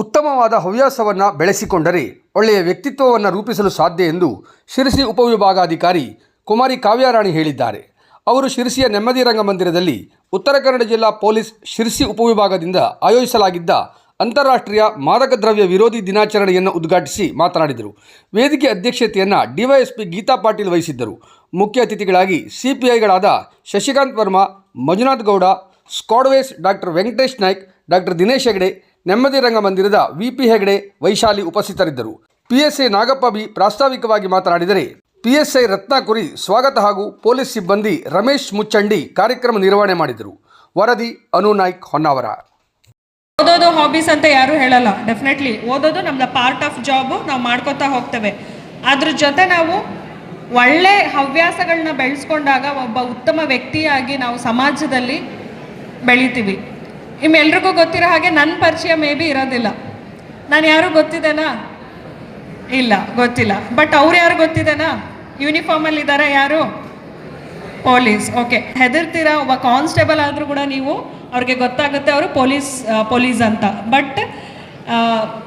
ಉತ್ತಮವಾದ ಹವ್ಯಾಸವನ್ನು ಬೆಳೆಸಿಕೊಂಡರೆ ಒಳ್ಳೆಯ ವ್ಯಕ್ತಿತ್ವವನ್ನು ರೂಪಿಸಲು ಸಾಧ್ಯ ಎಂದು ಶಿರಸಿ ಉಪವಿಭಾಗಾಧಿಕಾರಿ ಕುಮಾರಿ ಕಾವ್ಯಾರಾಣಿ ಹೇಳಿದ್ದಾರೆ. ಅವರು ಶಿರಸಿಯ ನೆಮ್ಮದಿ ರಂಗಮಂದಿರದಲ್ಲಿ ಉತ್ತರ ಕನ್ನಡ ಜಿಲ್ಲಾ ಪೊಲೀಸ್ ಶಿರಸಿ ಉಪವಿಭಾಗದಿಂದ ಆಯೋಜಿಸಲಾಗಿದ್ದ ಅಂತಾರಾಷ್ಟ್ರೀಯ ಮಾದಕ ದ್ರವ್ಯ ವಿರೋಧಿ ದಿನಾಚರಣೆಯನ್ನು ಉದ್ಘಾಟಿಸಿ ಮಾತನಾಡಿದರು. ವೇದಿಕೆ ಅಧ್ಯಕ್ಷತೆಯನ್ನು ಡಿವೈಎಸ್ಪಿ ಗೀತಾ ಪಾಟೀಲ್ ವಹಿಸಿದ್ದರು. ಮುಖ್ಯ ಅತಿಥಿಗಳಾಗಿ ಸಿಪಿಐಗಳಾದ ಶಶಿಕಾಂತ್ ವರ್ಮಾ, ಮಂಜುನಾಥ್ ಗೌಡ ಸ್ಕಾಡ್ವೇಸ್ ಡಾಕ್ಟರ್ ವೆಂಕಟೇಶ್ ನಾಯ್ಕ್, ಡಾಕ್ಟರ್ ದಿನೇಶ್ ಹೆಗಡೆ ನೆಮ್ಮದಿ ರಂಗಮಂದಿರದ ವಿಪಿ ಹೆಗಡೆ ವೈಶಾಲಿ ಉಪಸ್ಥಿತರಿದ್ದರು. ಪಿಎಸ್ಐ ನಾಗಪ್ಪ ಬಿ ಪ್ರಾಸ್ತಾವಿಕವಾಗಿ ಮಾತನಾಡಿದರೆ ಪಿಎಸ್ಐ ರತ್ನಾಕುರಿ ಸ್ವಾಗತ ಹಾಗೂ ಪೊಲೀಸ್ ಸಿಬ್ಬಂದಿ ರಮೇಶ್ ಮುಚ್ಚಂಡಿ ಕಾರ್ಯಕ್ರಮ ನಿರ್ವಹಣೆ ಮಾಡಿದರು. ವರದಿ ಅನು ನಾಯ್ಕ್ ಹೊನ್ನಾವರ. ಓದೋದು ಹಾಬೀಸ್ ಅಂತ ಯಾರು ಹೇಳಲ್ಲ. ಡೆಫಿನೆಟ್ಲಿ ಓದೋದು ನಮ್ದು ಪಾರ್ಟ್ ಆಫ್ ಜಾಬು ನಾವು ಮಾಡ್ಕೋತಾ ಹೋಗ್ತೇವೆ. ಅದ್ರ ಜೊತೆ ನಾವು ಒಳ್ಳೆ ಹವ್ಯಾಸಗಳನ್ನ ಬೆಳೆಸ್ಕೊಂಡಾಗ ಒಬ್ಬ ಉತ್ತಮ ವ್ಯಕ್ತಿಯಾಗಿ ನಾವು ಸಮಾಜದಲ್ಲಿ ಬೆಳಿತೀವಿ. ನಿಮ್ಮೆಲ್ರಿಗೂ ಗೊತ್ತಿರೋ ಹಾಗೆ ನನ್ನ ಪರಿಚಯ ಮೇ ಬಿ ಇರೋದಿಲ್ಲ. ನಾನು ಯಾರು ಗೊತ್ತಿದ್ದೇನಾ? ಇಲ್ಲ, ಗೊತ್ತಿಲ್ಲ. ಬಟ್ ಅವ್ರು ಯಾರು ಗೊತ್ತಿದೆನಾ ಯೂನಿಫಾರ್ಮಲ್ಲಿ ಇದ್ದಾರೆ ಯಾರು? ಪೊಲೀಸ್ ಓಕೆ ಹೆದರ್ತೀರಾ? ಒಬ್ಬ ಕಾನ್ಸ್ಟೇಬಲ್ ಆದರೂ ಕೂಡ ನೀವು ಅವ್ರಿಗೆ ಗೊತ್ತಾಗುತ್ತೆ ಅವರು ಪೊಲೀಸ್ ಪೊಲೀಸ್ ಅಂತ. ಬಟ್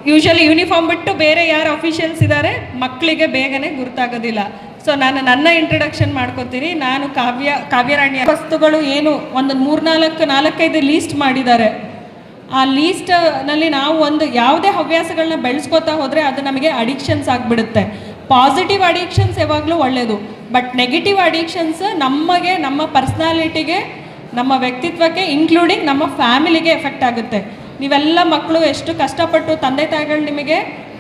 ಯೂಶಲಿ ಯೂನಿಫಾರ್ಮ್ ಬಿಟ್ಟು ಬೇರೆ ಯಾರು ಅಫಿಷಿಯಲ್ಸ್ ಇದ್ದಾರೆ ಮಕ್ಕಳಿಗೆ ಬೇಗನೆ ಗುರ್ತಾಗೋದಿಲ್ಲ. ಸೊ ನಾನು ನನ್ನ ಇಂಟ್ರಡಕ್ಷನ್ ಮಾಡ್ಕೋತೀನಿ. ನಾನು ಕಾವ್ಯ, ಕಾವ್ಯರಾಣಿ ವಸ್ತುಗಳು ಏನು ಒಂದು ಮೂರ್ನಾಲ್ಕು, ನಾಲ್ಕೈದು ಲೀಸ್ಟ್ ಮಾಡಿದ್ದಾರೆ. ಆ ಲೀಸ್ಟ್ನಲ್ಲಿ ನಾವು ಒಂದು ಯಾವುದೇ ಹವ್ಯಾಸಗಳನ್ನ ಬೆಳೆಸ್ಕೋತಾ ಹೋದರೆ ಅದು ನಮಗೆ ಅಡಿಕ್ಷನ್ಸ್ ಆಗಿಬಿಡುತ್ತೆ. ಪಾಸಿಟಿವ್ ಅಡಿಕ್ಷನ್ಸ್ ಯಾವಾಗಲೂ ಒಳ್ಳೆಯದು ಬಟ್ ನೆಗೆಟಿವ್ ಅಡಿಕ್ಷನ್ಸ್ ನಮಗೆ, ನಮ್ಮ ಪರ್ಸ್ನಾಲಿಟಿಗೆ ನಮ್ಮ ವ್ಯಕ್ತಿತ್ವಕ್ಕೆ ಇನ್ಕ್ಲೂಡಿಂಗ್ ನಮ್ಮ ಫ್ಯಾಮಿಲಿಗೆ ಎಫೆಕ್ಟ್ ಆಗುತ್ತೆ. ನೀವೆಲ್ಲ ಮಕ್ಕಳು ಎಷ್ಟು ಕಷ್ಟಪಟ್ಟು ತಂದೆ ತಾಯಿಗಳು ನಿಮಗೆ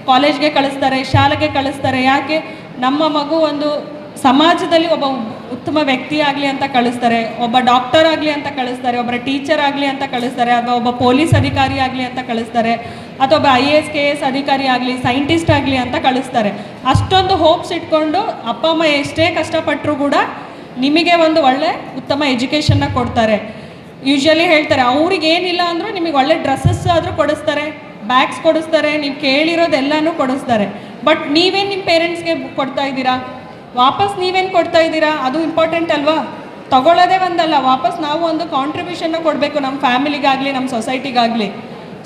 ಕಾಲೇಜ್ಗೆ ಕಳಿಸ್ತಾರೆ, ಶಾಲೆಗೆ ಕಳಿಸ್ತಾರೆ, ಯಾಕೆ? ನಮ್ಮ ಮಗು ಒಂದು ಸಮಾಜದಲ್ಲಿ ಒಬ್ಬ ಉತ್ತಮ ವ್ಯಕ್ತಿ ಆಗಲಿ ಅಂತ ಕಳಿಸ್ತಾರೆ, ಒಬ್ಬ ಡಾಕ್ಟರ್ ಆಗಲಿ ಅಂತ ಕಳಿಸ್ತಾರೆ ಒಬ್ಬರ ಟೀಚರ್ ಆಗಲಿ ಅಂತ ಕಳಿಸ್ತಾರೆ, ಅಥವಾ ಒಬ್ಬ ಪೊಲೀಸ್ ಅಧಿಕಾರಿ ಆಗಲಿ ಅಂತ ಕಳಿಸ್ತಾರೆ, ಅಥವಾ ಒಬ್ಬ I A S K S ಅಧಿಕಾರಿ ಆಗಲಿ ಸೈಂಟಿಸ್ಟ್ ಆಗಲಿ ಅಂತ ಕಳಿಸ್ತಾರೆ. ಅಷ್ಟೊಂದು ಹೋಪ್ಸ್ ಇಟ್ಕೊಂಡು ಅಪ್ಪ, ಅಮ್ಮ ಎಷ್ಟೇ ಕಷ್ಟಪಟ್ಟರು ಕೂಡ ನಿಮಗೆ ಒಂದು ಒಳ್ಳೆ ಉತ್ತಮ ಎಜುಕೇಷನ್ನ ಕೊಡ್ತಾರೆ. ಯೂಶ್ವಲಿ ಹೇಳ್ತಾರೆ, ಅವ್ರಿಗೆ ಏನಿಲ್ಲ ಅಂದರೂ ನಿಮಗೆ ಒಳ್ಳೆ ಡ್ರೆಸ್ಸಸ್ ಆದರೂ ಕೊಡಿಸ್ತಾರೆ ಬ್ಯಾಗ್ಸ್ ಕೊಡಿಸ್ತಾರೆ, ನೀವು ಕೇಳಿರೋದೆಲ್ಲನೂ ಕೊಡಿಸ್ತಾರೆ. ಬಟ್ ನೀವೇನು ನಿಮ್ಮ ಪೇರೆಂಟ್ಸ್ಗೆ ಕೊಡ್ತಾ ಇದ್ದೀರಾ? ವಾಪಸ್ ನೀವೇನು ಕೊಡ್ತಾ ಇದ್ದೀರಾ? ಅದು ಇಂಪಾರ್ಟೆಂಟ್ ಅಲ್ವಾ? ತಗೊಳ್ಳೋದೇ ಒಂದಲ್ಲ, ವಾಪಸ್ ನಾವು ಒಂದು ಕಾಂಟ್ರಿಬ್ಯೂಷನ್ನ ಕೊಡಬೇಕು ನಮ್ಮ ಫ್ಯಾಮಿಲಿಗಾಗಲಿ ನಮ್ಮ ಸೊಸೈಟಿಗಾಗಲಿ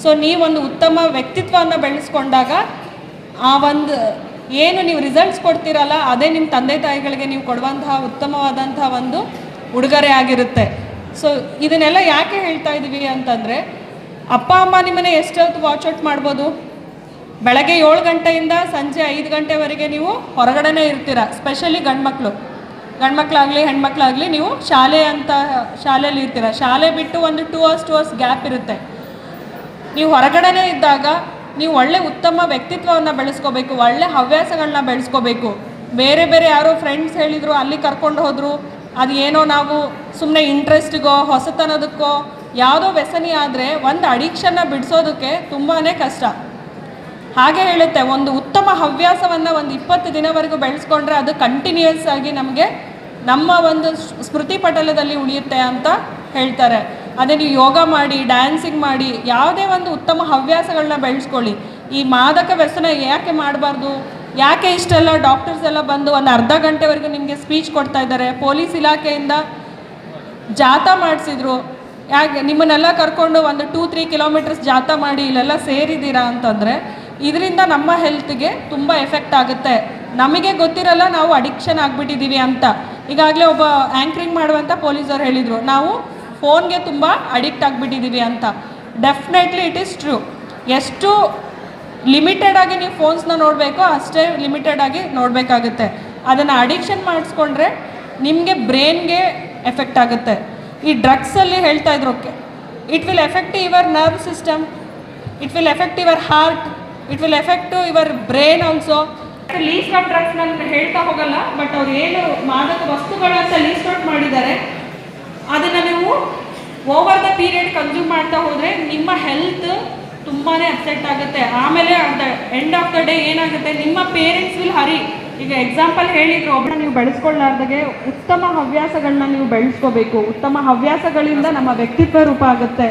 ಸೊ ನೀವೊಂದು ಉತ್ತಮ ವ್ಯಕ್ತಿತ್ವವನ್ನು ಬೆಳೆಸ್ಕೊಂಡಾಗ ಆ ಒಂದು ಏನು ನೀವು ರಿಸಲ್ಟ್ಸ್ ಕೊಡ್ತೀರಲ್ಲ, ಅದೇ ನಿಮ್ಮ ತಂದೆ ತಾಯಿಗಳಿಗೆ ನೀವು ಕೊಡುವಂತಹ ಉತ್ತಮವಾದಂತಹ ಒಂದು ಉಡುಗೊರೆ ಆಗಿರುತ್ತೆ. ಸೊ ಇದನ್ನೆಲ್ಲ ಯಾಕೆ ಹೇಳ್ತಾ ಇದ್ದೀವಿ ಅಂತಂದರೆ, ಅಪ್ಪ, ಅಮ್ಮ ನಿಮ್ಮನ್ನ ಎಷ್ಟೊತ್ತು ವಾಚ್ ಔಟ್ ಮಾಡ್ಬೋದು? ಬೆಳಗ್ಗೆ ಏಳು ಗಂಟೆಯಿಂದ ಸಂಜೆ ಐದು ಗಂಟೆವರೆಗೆ ನೀವು ಹೊರಗಡೆನೇ ಇರ್ತೀರ ಸ್ಪೆಷಲಿ ಗಂಡ್ಮಕ್ಳು. ಗಂಡ್ಮಕ್ಳಾಗಲಿ, ಹೆಣ್ಮಕ್ಳಾಗಲಿ ನೀವು ಶಾಲೆ ಅಂತ, ಶಾಲೆಯಲ್ಲಿ ಇರ್ತೀರ. ಶಾಲೆ ಬಿಟ್ಟು ಒಂದು two hours two hours gap ಇರುತ್ತೆ. ನೀವು ಹೊರಗಡೆನೇ ಇದ್ದಾಗ ನೀವು ಒಳ್ಳೆ ಉತ್ತಮ ವ್ಯಕ್ತಿತ್ವವನ್ನು ಬೆಳೆಸ್ಕೋಬೇಕು, ಒಳ್ಳೆ ಹವ್ಯಾಸಗಳನ್ನ ಬೆಳೆಸ್ಕೋಬೇಕು. ಬೇರೆ ಬೇರೆ ಯಾರೋ ಫ್ರೆಂಡ್ಸ್ ಹೇಳಿದರು, ಅಲ್ಲಿ ಕರ್ಕೊಂಡು ಹೋದರು, ಅದು ಏನೋ ನಾವು ಸುಮ್ಮನೆ ಇಂಟ್ರೆಸ್ಟಿಗೋ ಹೊಸತನದಕ್ಕೋ, ಯಾವುದೋ ವ್ಯಸನಿ ಆದರೆ ಒಂದು ಅಡಿಕ್ಷನ್ನ ಬಿಡಿಸೋದಕ್ಕೆ ತುಂಬಾ ಕಷ್ಟ. ಹಾಗೆ ಹೇಳುತ್ತೆ, ಒಂದು ಉತ್ತಮ ಹವ್ಯಾಸವನ್ನು ಒಂದು ಇಪ್ಪತ್ತು ದಿನವರೆಗೂ ಬೆಳೆಸ್ಕೊಂಡ್ರೆ ಅದು ಕಂಟಿನ್ಯೂಯಸ್ ಆಗಿ ನಮಗೆ ನಮ್ಮ ಒಂದು ಸ್ಮೃತಿ ಪಟಲದಲ್ಲಿ ಉಳಿಯುತ್ತೆ ಅಂತ ಹೇಳ್ತಾರೆ. ಅದೇ ನೀವು ಯೋಗ ಮಾಡಿ ಡ್ಯಾನ್ಸಿಂಗ್ ಮಾಡಿ, ಯಾವುದೇ ಒಂದು ಉತ್ತಮ ಹವ್ಯಾಸಗಳನ್ನ ಬೆಳೆಸ್ಕೊಳ್ಳಿ. ಈ ಮಾದಕ ವ್ಯಸನ ಯಾಕೆ ಮಾಡಬಾರ್ದು? ಯಾಕೆ ಇಷ್ಟೆಲ್ಲ ಡಾಕ್ಟರ್ಸ್ ಎಲ್ಲ ಬಂದು ಒಂದು ಅರ್ಧ ಗಂಟೆವರೆಗೂ ನಿಮಗೆ ಸ್ಪೀಚ್ ಕೊಡ್ತಾ ಇದ್ದಾರೆ? ಪೊಲೀಸ್ ಇಲಾಖೆಯಿಂದ ಜಾಥ ಮಾಡಿಸಿದ್ರು. ಯಾಕೆ ನಿಮ್ಮನ್ನೆಲ್ಲ ಕರ್ಕೊಂಡು ಒಂದು ಟೂ ತ್ರೀ ಕಿಲೋಮೀಟರ್ಸ್ ಜಾಥ ಮಾಡಿ ಇಲ್ಲೆಲ್ಲ ಸೇರಿದ್ದೀರಾ ಅಂತಂದರೆ ಇದರಿಂದ ನಮ್ಮ ಹೆಲ್ತ್ಗೆ ತುಂಬ ಎಫೆಕ್ಟ್ ಆಗುತ್ತೆ. ನಮಗೆ ಗೊತ್ತಿರಲ್ಲ ನಾವು ಅಡಿಕ್ಷನ್ ಆಗಿಬಿಟ್ಟಿದ್ದೀವಿ ಅಂತ. ಈಗಾಗಲೇ ಒಬ್ಬ ಆ್ಯಂಕ್ರಿಂಗ್ ಮಾಡುವಂಥ ಪೊಲೀಸರು ಹೇಳಿದರು, ನಾವು ಫೋನ್ಗೆ ತುಂಬ ಅಡಿಕ್ಟ್ ಆಗಿಬಿಟ್ಟಿದ್ದೀವಿ ಅಂತ. Definitely it is true. ಎಷ್ಟು ಲಿಮಿಟೆಡ್ ಆಗಿ ನೀವು ಫೋನ್ಸ್ನ ನೋಡಬೇಕೋ ಅಷ್ಟೇ ಲಿಮಿಟೆಡ್ ಆಗಿ ನೋಡಬೇಕಾಗುತ್ತೆ. ಅದನ್ನು ಅಡಿಕ್ಷನ್ ಮಾಡಿಸ್ಕೊಂಡ್ರೆ ನಿಮಗೆ ಬ್ರೈನ್ಗೆ ಎಫೆಕ್ಟ್ ಆಗುತ್ತೆ. ಈ ಡ್ರಗ್ಸಲ್ಲಿ ಹೇಳ್ತಾ ಇದ್ರು it will effect your nerve system, it will effect your heart it will effect your brain also least of drugs ನಾನು ಹೇಳ್ತಾ ಹೋಗಲ್ಲ ಬಟ್ ಅವ್ರು ಏನು ಮಾದಕ ವಸ್ತುಗಳಂತ ಲೀಸ್ಟ್ ಔಟ್ ಮಾಡಿದ್ದಾರೆ. ಅದನ್ನು ನೀವು ಓವರ್ ದ ಪೀರಿಯಡ್ ಕನ್ಸ್ಯೂಮ್ ಮಾಡ್ತಾ ಹೋದರೆ ನಿಮ್ಮ ಹೆಲ್ತ್ ತುಂಬಾ ಅಪ್ಸೆಟ್ ಆಗುತ್ತೆ. ಆಮೇಲೆ at the end of the day ಏನಾಗುತ್ತೆ? ನಿಮ್ಮ ಪೇರೆಂಟ್ಸ್ ವಿಲ್ ಹರಿ ಈಗ ಎಕ್ಸಾಂಪಲ್ ಹೇಳಿದ್ರು ಒಬ್ಬರನ್ನ ನೀವು ಬೆಳೆಸ್ಕೊಳ್ಳಾರ್ದಾಗೆ ಉತ್ತಮ ಹವ್ಯಾಸಗಳನ್ನ ನೀವು ಬೆಳೆಸ್ಕೋಬೇಕು. ಉತ್ತಮ ಹವ್ಯಾಸಗಳಿಂದ ನಮ್ಮ ವ್ಯಕ್ತಿತ್ವ ರೂಪ ಆಗುತ್ತೆ.